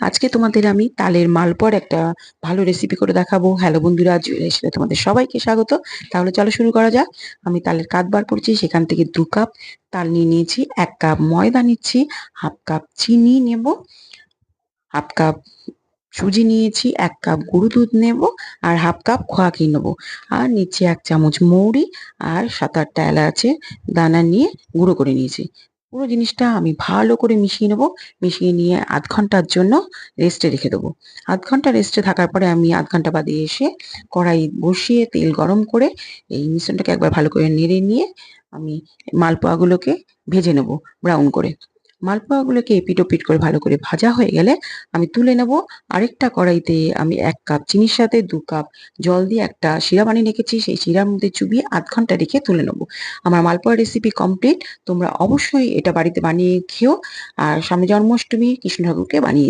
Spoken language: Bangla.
আজকে তোমাদের আমি তালের মালপোয়ার একটা ভালো রেসিপি করে দেখাবো। হ্যালো বন্ধুরা এসে তোমাদের সবাইকে স্বাগত। তাহলে চলো শুরু করা যাক। আমি তালের কাত বার করছি, সেখান থেকে দু কাপ তাল নিয়ে নিয়েছি, এক কাপ ময়দা নিচ্ছি, হাফ কাপ চিনি নেব, হাফ কাপ সুজি নিয়েছি, এক কাপ গুঁড়ো দুধ নেব আর হাফ কাপ খোয়া খেয়ে নেব। আর নিচ্ছি এক চামচ মৌরি আর সাত আটটা এলাচে দানা নিয়ে গুঁড়ো করে নিয়েছি। পুরো জিনিসটা আমি ভালো করে মিশিয়ে নেব। মিশিয়ে নিয়ে আধ ঘণ্টার জন্য রেস্টে রেখে দেবো। আধ ঘণ্টা রেস্টে থাকার পরে আমি আধ ঘণ্টা বাদে এসে কড়াই বসিয়ে তেল গরম করে এই মিশ্রণটাকে একবার ভালো করে নেড়ে নিয়ে আমি মালপোয়াগুলোকে ভেজে নেব ব্রাউন করে। মালপোয়াগুলোকে এপিট পিট করে ভালো করে ভাজা হয়ে গেলে আমি তুলে নেব আরেকটা কড়াইতে আমি এক কাপ চিনির সাথে দু কাপ জল দিয়ে একটা শিরা বানিয়ে রেখেছি, সেই শিরার মধ্যে চুবিয়ে আধ ঘণ্টা রেখে তুলে নেব। আমার মালপোয়া রেসিপি কমপ্লিট তোমরা অবশ্যই এটা বাড়িতে বানিয়ে খেও। আর সামনে জন্মাষ্টমী, কৃষ্ণ ঠাকুরকে বানিয়ে